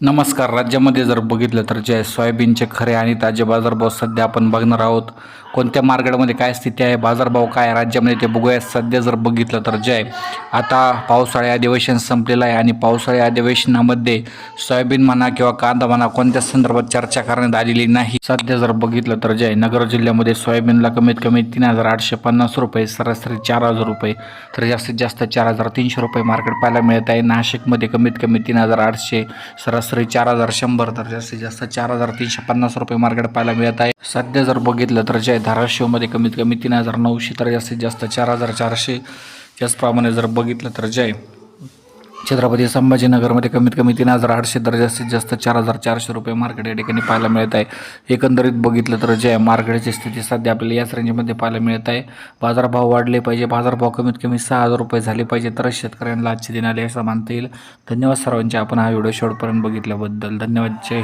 नमस्कार राज्यामध्ये जर बघितलं तर जे सोयाबीनचे खरे आणि ताजे बाजारभाव सध्या आपण बघणार आहोत. कोणत्या मार्केटमध्ये काय स्थिती आहे बाजारभाव काय राज्यामध्ये ते बघूया. सध्या जर बघितलं तर जे आहे आता पावसाळी अधिवेशन संपलेलं आहे आणि पावसाळी अधिवेशनामध्ये सोयाबीन म्हणा किंवा कांदा म्हणा कोणत्या संदर्भात चर्चा करण्यात आलेली नाही. सध्या जर बघितलं तर जे आहे नगर जिल्ह्यामध्ये सोयाबीनला कमीत कमी तीन हजार आठशे पन्नास रुपये सरासरी चार हजार रुपये तर जास्तीत जास्त चार हजार तीनशे रुपये मार्केट पाहायला मिळत आहे. नाशिकमध्ये कमीत कमी तीन हजार आठशे सरासरी चार हजार शंभर तर जास्तीत जास्त चार हजार तीनशे पन्नास रुपये मार्केट पाहायला मिळत आहे. सध्या जर बघितलं तर जे धाराशिवमध्ये कमीत कमी तीन हजार नऊशे तर जास्तीत जास्त चार हजार चारशे त्याचप्रमाणे जर बघितलं तर जय छत्रपती संभाजीनगरमध्ये कमीत कमी तीन हजार आठशे तर जास्तीत जास्त चार हजार चारशे रुपये मार्केट या ठिकाणी पाहायला मिळत आहे. एकंदरीत बघितलं तर जे मार्केटची स्थिती सध्या आपल्याला याच रेंजमध्ये पाहायला मिळत आहे. बाजारभाव वाढले पाहिजे. बाजारभाव कमीत कमी सहा हजार रुपये झाले पाहिजे तरच शेतकऱ्यांना आजचे दिन आले असं मानता येईल. धन्यवाद सर्वांचे. आपण हा व्हिडिओ शेवटपर्यंत बघितल्याबद्दल धन्यवाद. जय